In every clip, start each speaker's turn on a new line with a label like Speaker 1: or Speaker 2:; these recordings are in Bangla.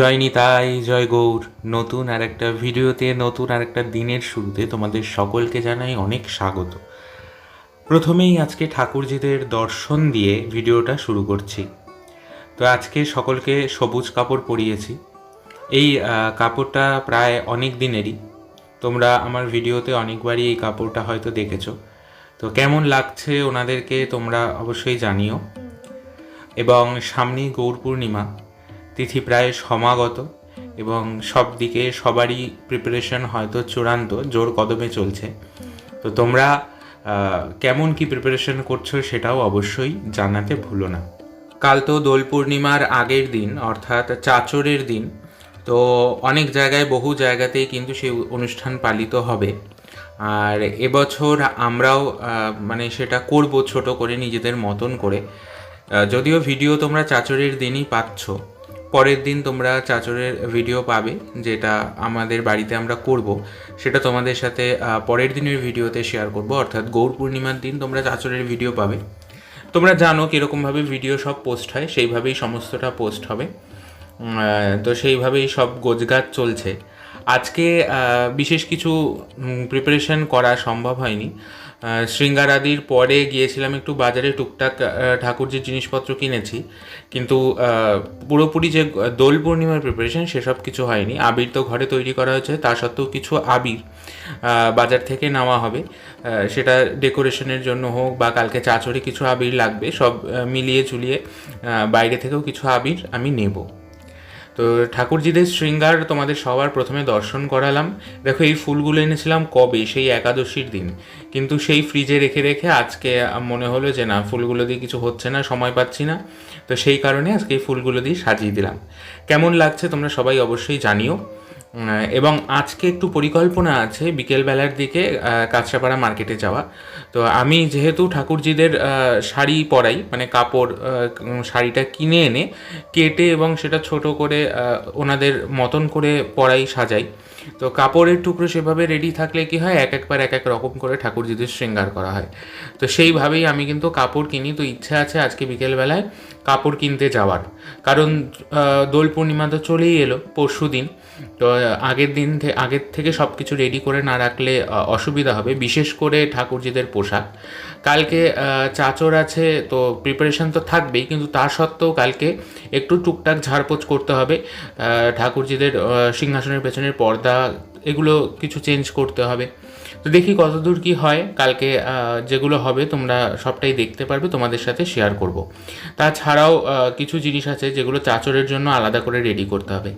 Speaker 1: জয় নিতাই জয় গৌর। নতুন আর একটা ভিডিওতে, নতুন আর একটা দিনের শুরুতে তোমাদের সকলকে জানাই অনেক স্বাগত। প্রথমেই আজকে ঠাকুরজিদের দর্শন দিয়ে ভিডিওটা শুরু করছি। তো আজকে সকলকে সবুজ কাপড় পরিয়েছি। এই কাপড়টা প্রায় অনেক দিনেরই। তোমরা আমার ভিডিওতে অনেকবারই এই কাপড়টা হয়তো দেখেছ। তো কেমন লাগছে ওনাদেরকে তোমরা অবশ্যই জানিও। এবং সামনেই গৌর পূর্ণিমা। তিথি প্রায় সমাগত এবং সব দিকে সবারই প্রিপারেশন হয়তো চূড়ান্ত, জোর কদমে চলছে। তো তোমরা কেমন কি প্রিপারেশন করছ সেটাও অবশ্যই জানাতে ভুলো না। কাল তো দোল পূর্ণিমার আগের দিন, অর্থাৎ চাচরের দিন। তো অনেক জায়গায়, বহু জায়গাতেই কিন্তু সেই অনুষ্ঠান পালিত হবে। আর এবছর আমরাও মানে সেটা করব ছোট করে নিজেদের মতন করে। যদিও ভিডিও তোমরা চাচরের দিনই পাচ্ছ পরের দিন তোমরা চাচরের ভিডিও পাবে, যেটা আমাদের বাড়িতে আমরা করব। সেটা তোমাদের সাথে পরের দিনের ভিডিওতে শেয়ার করব। অর্থাৎ গৌর পূর্ণিমার দিন তোমরা চাচরের ভিডিও পাবে। তোমরা জানো কীরকমভাবে ভিডিও সব পোস্ট হয়, সেইভাবেই সমস্তটা পোস্ট হবে। তো সেইভাবেই সব গোজগাছ চলছে। আজকে বিশেষ কিছু প্রিপারেশন করা সম্ভব হয়নি। আহ, শৃঙ্গার আদির পরে গিয়েছিলাম একটু বাজারে টুকটাক ঠাকুরজির জিনিসপত্র কিনেছি। কিন্তু পুরোপুরি যে দোল পূর্ণিমার প্রিপারেশন সেসব কিছু হয়নি। আবির তো ঘরে তৈরি করা হয়েছে তা সত্ত্বেও কিছু আবির বাজার থেকে নেওয়া হবে। সেটা ডেকোরেশনের জন্য হোক বা কালকে চাচড়ে কিছু আবির লাগবে সব মিলিয়ে ঝুলিয়ে বাইরে থেকেও কিছু আবির আমি নেব। তো ঠাকুরজিদের শৃঙ্গার তোমাদের সবার প্রথমে দর্শন করালাম। দেখো, এই ফুলগুলো এনেছিলাম কবে? সেই একাদশীর দিন। কিন্তু সেই ফ্রিজে রেখে রেখে আজকে মনে হলো যে না, ফুলগুলো দিয়ে কিছু হচ্ছে না, সময় পাচ্ছি না। তো সেই কারণে আজকে এই ফুলগুলো দিয়ে সাজিয়ে দিলাম। কেমন লাগছে তোমরা সবাই অবশ্যই জানিও। এবং আজকে একটু পরিকল্পনা আছে বিকেলবেলার দিকে কাঁচরাপাড়া মার্কেটে যাওয়া। তো আমি যেহেতু ঠাকুরজিদের শাড়ি পরাই মানে কাপড় শাড়িটা কিনে এনে কেটে এবং সেটা ছোট করে ওনাদের মতন করে পরাই, সাজাই। তো কাপড়ের টুকরো সেভাবে রেডি থাকলে কি হয়? এক একবার এক এক রকম করে ঠাকুরজিদের শৃঙ্গার করা হয়। তো সেইভাবেই আমি কিন্তু কাপড় কিনি। তো ইচ্ছে আছে আজকে বিকেলবেলায় কাপড় কিনতে যাওয়ার। কারণ দোল পূর্ণিমা তো চলেই এলো পরশু দিন। তো আগের দিন আগের থেকে সব কিছু রেডি করে না রাখলে অসুবিধা হবে। বিশেষ করে ঠাকুরজিদের পোশাক। কালকে চাচর আছে, তো প্রিপারেশন তো থাকবেই। কিন্তু তা সত্ত্বেও কালকে একটু টুকটাক ঝাড়পোছ করতে হবে। ঠাকুরজিদের সিংহাসনের পেছনের পর্দা এগুলো কিছু চেঞ্জ করতে হবে। তো দেখি কতদূর কি হয়, কালকে যেগুলো হবে তোমরা সবটাই দেখতে পারবে, তোমাদের সাথে শেয়ার করব। তাছাড়াও কিছু জিনিস আছে যেগুলো চাচরের জন্য আলাদা করে রেডি করতে হবে।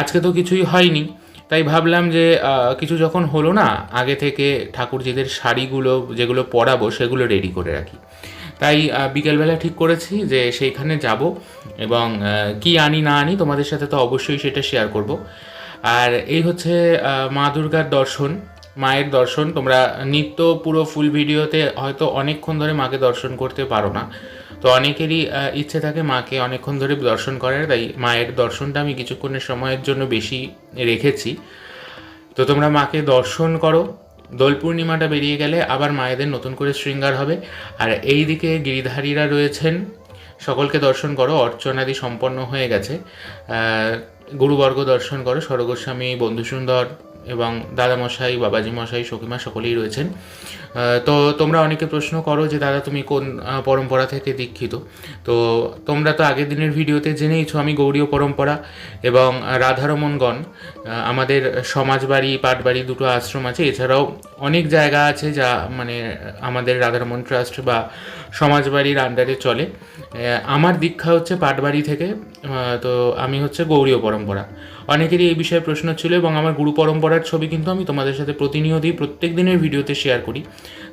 Speaker 1: আজকে তো কিছুই হয়নি, তাই ভাবলাম যে কিছু যখন হলো না, আগে থেকে ঠাকুরজিদের শাড়িগুলো যেগুলো পরাবো সেগুলো রেডি করে রাখি। তাই বিকেলবেলা ঠিক করেছি যে সেইখানে যাব এবং কি আনি না আনি তোমাদের সাথে তো অবশ্যই সেটা শেয়ার করব। আর এই হচ্ছে মা দুর্গার দর্শন, মায়ের দর্শন। তোমরা নিত্য পুরো ফুল ভিডিওতে হয়তো অনেকক্ষণ ধরে মাকে দর্শন করতে পারো না। তো অনেকেরই ইচ্ছে থাকে মাকে অনেকক্ষণ ধরে দর্শন করার, তাই মায়ের দর্শনটা আমি কিছুক্ষণের সময়ের জন্য বেশি রেখেছি। তো তোমরা মাকে দর্শন করো। দোল পূর্ণিমাটা বেরিয়ে গেলে আবার মায়েদের নতুন করে শৃঙ্গার হবে। আর এই দিকে গিরিধারীরা রয়েছেন। সকলকে দর্শন করো, অর্চনাদি সম্পন্ন হয়ে গেছে। গুরুবর্গ দর্শন করে স্বর্গস্বামী বন্ধুসুন্দর এবং দাদামশাই বাবাজি মশাই সখীমা সকলেই রয়েছেন। তো তোমরা অনেকে প্রশ্ন করো যে দাদা তুমি কোন পরম্পরা থেকে দীক্ষিত? তো তোমরা তো আগের দিনের ভিডিওতে জেনেইছো আমি গৌরীয় পরম্পরা এবং রাধারমনগণ আহ, আমাদের সমাজবাড়ি পাটবাড়ি দুটো আশ্রম আছে। এছাড়াও অনেক জায়গা আছে যা মানে আমাদের রাধারমণ ট্রাস্ট বা সমাজবাড়ির আন্ডারে চলে। আমার দীক্ষা হচ্ছে পাটবাড়ি থেকে তো আমি হচ্ছে গৌরীয় পরম্পরা। অনেকেরই এই বিষয়ে প্রশ্ন ছিল এবং আমার গুরু পরম্পরার ছবি কিন্তু আমি তোমাদের সাথে প্রতিনিয়তই প্রত্যেক দিনের ভিডিওতে শেয়ার করি।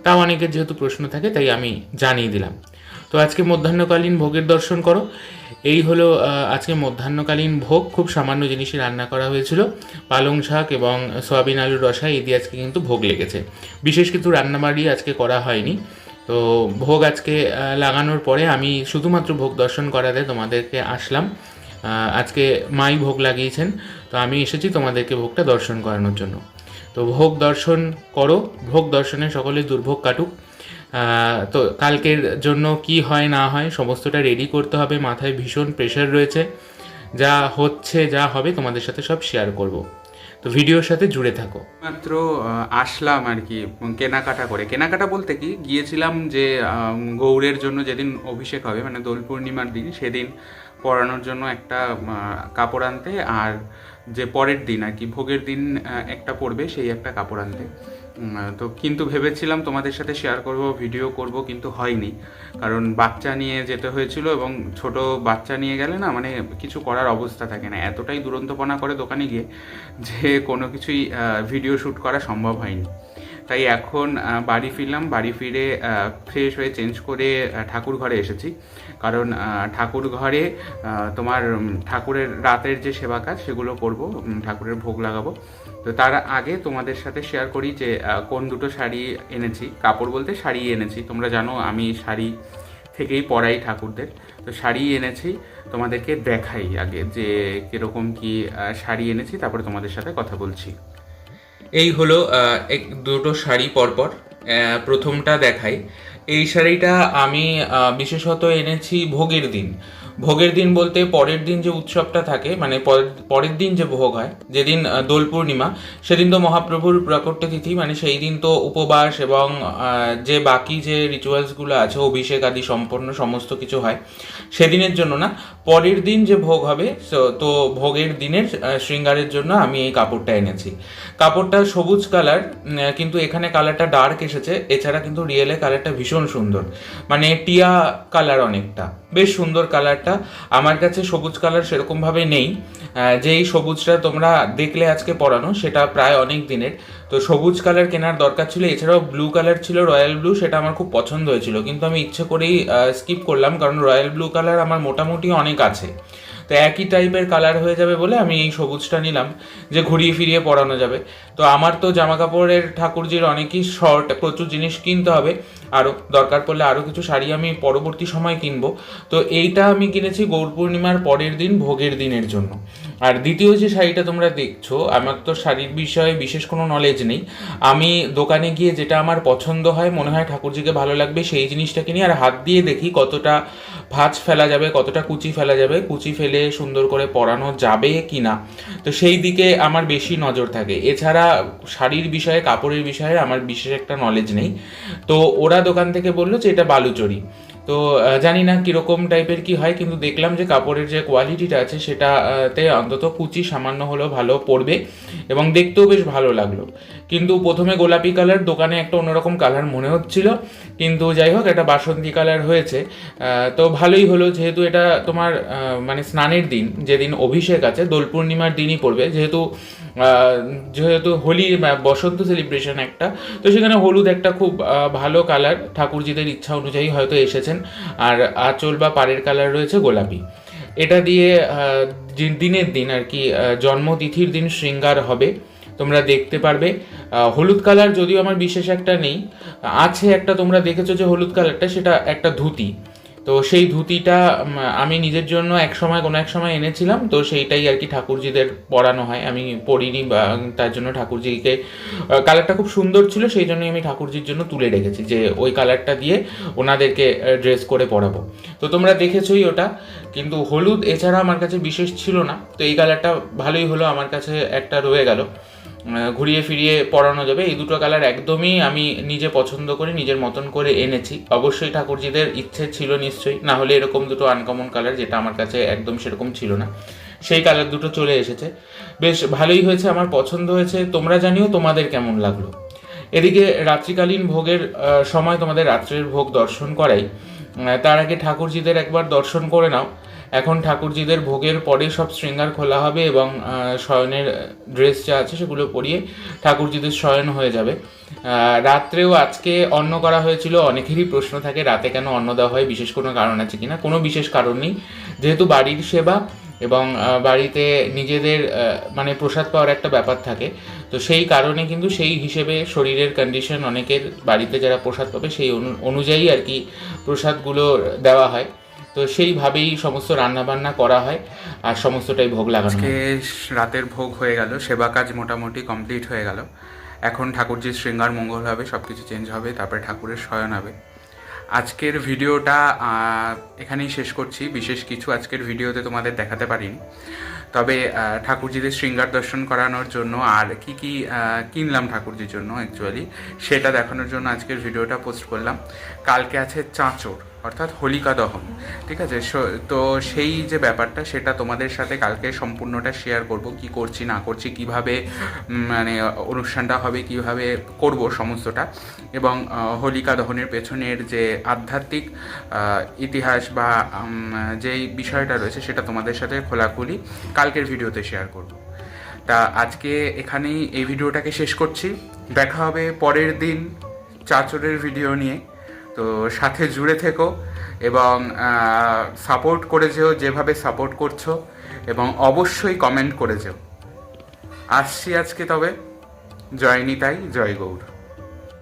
Speaker 1: তাও অনেকের যেহেতু প্রশ্ন থাকে, তাই আমি জানিয়ে দিলাম। তো আজকে মধ্যাহ্নকালীন ভোগের দর্শন করো। এই হলো আজকে মধ্যাহ্নকালীন ভোগ। খুব সামান্য জিনিসই রান্না করা হয়েছিল। পালং শাক এবং সয়াবিন আলুর রসা এই দিয়ে আজকে কিন্তু ভোগ লেগেছে। বিশেষ কিছু রান্নাবাড়ি আজকে করা হয়নি। তো ভোগ আজকে লাগানোর পরে আমি শুধুমাত্র ভোগ দর্শন করাতে তোমাদেরকে আসলাম। আজকে মাই ভোগ লাগিয়েছেন। তো আমি এসেছি তোমাদেরকে ভোগটা দর্শন করানোর জন্য। তো ভোগ দর্শন করো, ভোগ দর্শনে সকলে দুর্ভোগ কাটুক। তো কালকের জন্য কি হয়, না হয়, সমস্তটা রেডি করতে হবে। মাথায় ভীষণ প্রেশার রয়েছে। যা হচ্ছে, যা হবে তোমাদের সাথে সব শেয়ার করব। তো ভিডিওর সাথে জুড়ে থাকো।
Speaker 2: মাত্র আসলাম আর কি, কেনাকাটা করে। কেনাকাটা বলতে কি, গিয়েছিলাম যে গৌরের জন্য যেদিন অভিষেক হবে মানে দোল পূর্ণিমার দিন, সেদিন পরানোর জন্য একটা কাপড় আনতে আর যে পরের দিন আর কি, ভোগের দিন একটা পরবে, সেই একটা কাপড় আনতে। তো কিন্তু ভেবেছিলাম তোমাদের সাথে শেয়ার করব ভিডিও করব, কিন্তু হয়নি। কারণ বাচ্চা নিয়ে যেতে হয়েছিল এবং ছোট বাচ্চা নিয়ে গেলে না মানে কিছু করার অবস্থা থাকে না। এতটাই দুরন্তপনা করে দোকানে গিয়ে যে কোনো কিছুই ভিডিও শ্যুট করা সম্ভব হয়নি। তাই এখন বাড়ি ফিরলাম। বাড়ি ফিরে ফ্রেশ হয়ে চেঞ্জ করে ঠাকুর ঘরে এসেছি। কারণ ঠাকুর ঘরে তোমার ঠাকুরের রাতের যে সেবা কাজ, সেগুলো করব ঠাকুরের ভোগ লাগাবো। তো তার আগে তোমাদের সাথে শেয়ার করি যে কোন দুটো শাড়ি এনেছি। কাপড় বলতে শাড়ি এনেছি। তোমরা জানো, আমি শাড়ি থেকেই পরাই ঠাকুরদের। তো শাড়ি এনেছি, তোমাদেরকে দেখাই আগে যে কীরকম কি শাড়ি এনেছি, তারপরে তোমাদের সাথে কথা বলছি।
Speaker 1: এই হলো এক, দুটো শাড়ি পরপর প্রথমটা দেখাই। এই শাড়িটা আমি বিশেষত এনেছি ভোগের দিন। ভোগের দিন বলতে পরের দিন যে উৎসবটা থাকে মানে পরের- দিন যে ভোগ হয়, যেদিন দোল পূর্ণিমা, সেদিন তো মহাপ্রভুর প্রাকট্য তিথি মানে সেই দিন তো উপবাস এবং যে বাকি যে রিচুয়ালসগুলো আছে, অভিষেক আদি সম্পন্ন সমস্ত কিছু হয়, সেদিনের জন্য না, পরের দিন যে ভোগ হবে, তো ভোগের দিনের শৃঙ্গারের জন্য আমি এই কাপড়টা এনেছি। কাপড়টা সবুজ কালার কিন্তু এখানে কালারটা ডার্ক এসেছে, এছাড়া কিন্তু রিয়েলে কালারটা ভীষণ সুন্দর মানে টিয়া কালার অনেকটা, বেশ সুন্দর কালারটা আমার কাছে সবুজ কালার সেরকমভাবে নেই। যেই সবুজটা তোমরা দেখলে আজকে পরানো, সেটা প্রায় অনেক দিনের। তো সবুজ কালার কেনার দরকার ছিল, এছাড়াও ব্লু কালার ছিল, রয়্যাল ব্লু, সেটা আমার খুব পছন্দ হয়েছিল। কিন্তু আমি ইচ্ছে করেই স্কিপ করলাম, কারণ রয়্যাল ব্লু কালার আমার মোটামুটি অনেক আছে। তো একই টাইপের কালার হয়ে যাবে বলে আমি এই সবুজটা নিলাম, যে ঘুরিয়ে ফিরিয়ে পরানো যাবে। তো আমার তো জামা কাপড়ের ঠাকুরজির অনেকই শর্ট প্রচুর জিনিস কিনতে হবে। আরও দরকার পড়লে আরও কিছু শাড়ি আমি পরবর্তী সময় কিনবো। তো এইটা আমি কিনেছি গৌর পূর্ণিমার পরের দিন, ভোগের দিনের জন্য। আর দ্বিতীয় যে শাড়িটা তোমরা দেখছ, আমার তো শাড়ির বিষয়ে বিশেষ কোনো নলেজ নেই। আমি দোকানে গিয়ে যেটা আমার পছন্দ হয়, মনে হয় ঠাকুরজিকে ভালো লাগবে, সেই জিনিসটা কিনি আর হাত দিয়ে দেখি কতটা ভাঁজ ফেলা যাবে, কতটা কুচি ফেলা যাবে, কুচি ফেলে সুন্দর করে পরানো যাবে কি না তো সেই দিকে আমার বেশি নজর থাকে। এছাড়া শাড়ির বিষয়ে, কাপড়ের বিষয়ে আমার বিশেষ একটা নলেজ নেই। তো ওরা দোকান থেকে বলল যে এটা বালুচরি। তো জানি না কীরকম টাইপের কি হয়, কিন্তু দেখলাম যে কাপড়ের যে কোয়ালিটিটা আছে, সেটাতে অন্তত কুচি সামান্য হলেও ভালো পড়বে। এবং দেখতেও বেশ ভালো লাগল। কিন্তু প্রথমে গোলাপি কালার, দোকানে একটা অন্যরকম কালার মনে হচ্ছিল। কিন্তু যাই হোক একটা বাসন্তী কালার হয়েছে। তো ভালোই হলো, যেহেতু এটা তোমার মানে স্নানের দিন, যেদিন অভিষেক আছে, দোল পূর্ণিমার দিনই পড়বে। যেহেতু যেহেতু হোলি বসন্ত সেলিব্রেশন একটা, তো সেখানে হলুদ একটা খুব ভালো কালার। ঠাকুরজিদের ইচ্ছা অনুযায়ী হয়তো এসেছেন। আর আঁচল বা পাড়ের কালার রয়েছে গোলাপি। এটা দিয়ে দিনের দিন আর কি জন্মতিথির দিন শৃঙ্গার হবে। তোমরা দেখতে পারবে। হলুদ কালার যদিও আমার বিশেষ একটা নেই আছে একটা তোমরা দেখেছ যে হলুদ কালারটা, সেটা একটা ধুতি। তো সেই ধুতিটা আমি নিজের জন্য এক সময় কোনো এক সময় এনেছিলাম, তো সেইটাই আর কি ঠাকুরজিদের পরানো হয়। আমি পরিনি বা তার জন্য ঠাকুরজিকে কালারটা খুব সুন্দর ছিল, সেই জন্যই আমি ঠাকুরজির জন্য তুলে রেখেছি, যে ওই কালারটা দিয়ে ওনাদেরকে ড্রেস করে পরাবো। তো তোমরা দেখেছোই ওটা, কিন্তু হলুদ এছাড়া আমার কাছে বিশেষ ছিল না। তো এই কালারটা ভালোই হলো, আমার কাছে একটা রয়ে গেল। ঘুরিয়ে ফিরিয়ে পরানো যাবে। এই দুটো কালার একদমই আমি নিজে পছন্দ করে, নিজের মতন করে এনেছি। অবশ্যই ঠাকুরজিদের ইচ্ছে ছিল নিশ্চয়ই, না হলে এরকম দুটো আনকমন কালার যেটা আমার কাছে একদম সেরকম ছিল না। সেই কালার দুটো চলে এসেছে। বেশ ভালোই হয়েছে, আমার পছন্দ হয়েছে। তোমরা জানিও তোমাদের কেমন লাগল। এদিকে রাত্রিকালীন ভোগের সময় তোমাদের রাত্রের ভোগ দর্শন করাই। তার আগে ঠাকুরজিদের একবার দর্শন করে নাও। এখন ঠাকুরজিদের ভোগের পরে সব শৃঙ্গার খোলা হবে এবং শয়নের ড্রেস যা আছে সেগুলো পরিয়ে ঠাকুরজিদের শয়ন হয়ে যাবে। রাত্রেও আজকে অন্ন করা হয়েছিল, অনেকেরই প্রশ্ন থাকে রাতে কেন অন্ন দেওয়া হয়, বিশেষ কোনো কারণ আছে কিনা? কোনো বিশেষ কারণ নেই। যেহেতু বাড়ির সেবা এবং বাড়িতে নিজেদের মানে প্রসাদ পাওয়ার একটা ব্যাপার থাকে, তো সেই কারণে কিন্তু সেই হিসেবে শরীরের কন্ডিশন অনেকের বাড়িতে যারা প্রসাদ পাবে সেই অনু- অনুযায়ী আর কি প্রসাদগুলো দেওয়া হয়। তো সেইভাবেই সমস্ত রান্নাবান্না করা হয় আর সমস্তটাই ভোগ লাগানো
Speaker 2: আজকে রাতের ভোগ হয়ে গেল সেবা কাজ মোটামুটি কমপ্লিট হয়ে গেল। এখন ঠাকুরজির শৃঙ্গার মঙ্গল হবে সব কিছু চেঞ্জ হবে তারপরে ঠাকুরের শয়ন হবে। আজকের ভিডিওটা এখানেই শেষ করছি। বিশেষ কিছু আজকের ভিডিওতে তোমাদের দেখাতে পারিনি। তবে ঠাকুরজিদের শৃঙ্গার দর্শন করানোর জন্য আর কি কি কিনলাম ঠাকুরজির জন্য অ্যাকচুয়ালি সেটা দেখানোর জন্য আজকের ভিডিওটা পোস্ট করলাম। কালকে আছে চাঁচর অর্থাৎ হোলিকা দহন ঠিক আছে? তো সেই যে ব্যাপারটা, সেটা তোমাদের সাথে কালকে সম্পূর্ণটা শেয়ার করব, কি করছি, না করছি, কীভাবে মানে অনুষ্ঠানটা হবে, কীভাবে করব সমস্তটা। এবং হোলিকা দহনের পেছনের যে আধ্যাত্মিক ইতিহাস বা যেই বিষয়টা রয়েছে, সেটা তোমাদের সাথে খোলাখুলি কালকের ভিডিওতে শেয়ার করব। তা আজকে এখানেই এই ভিডিওটাকে শেষ করছি। দেখা হবে পরের দিন চাচরের ভিডিও নিয়ে। তো সাথে জুড়ে থেকো এবং সাপোর্ট করে যেও, যেভাবে সাপোর্ট করছ এবং অবশ্যই কমেন্ট করে যেও। আসছি আজকে তবে। জয় নিতাই, জয় গৌর।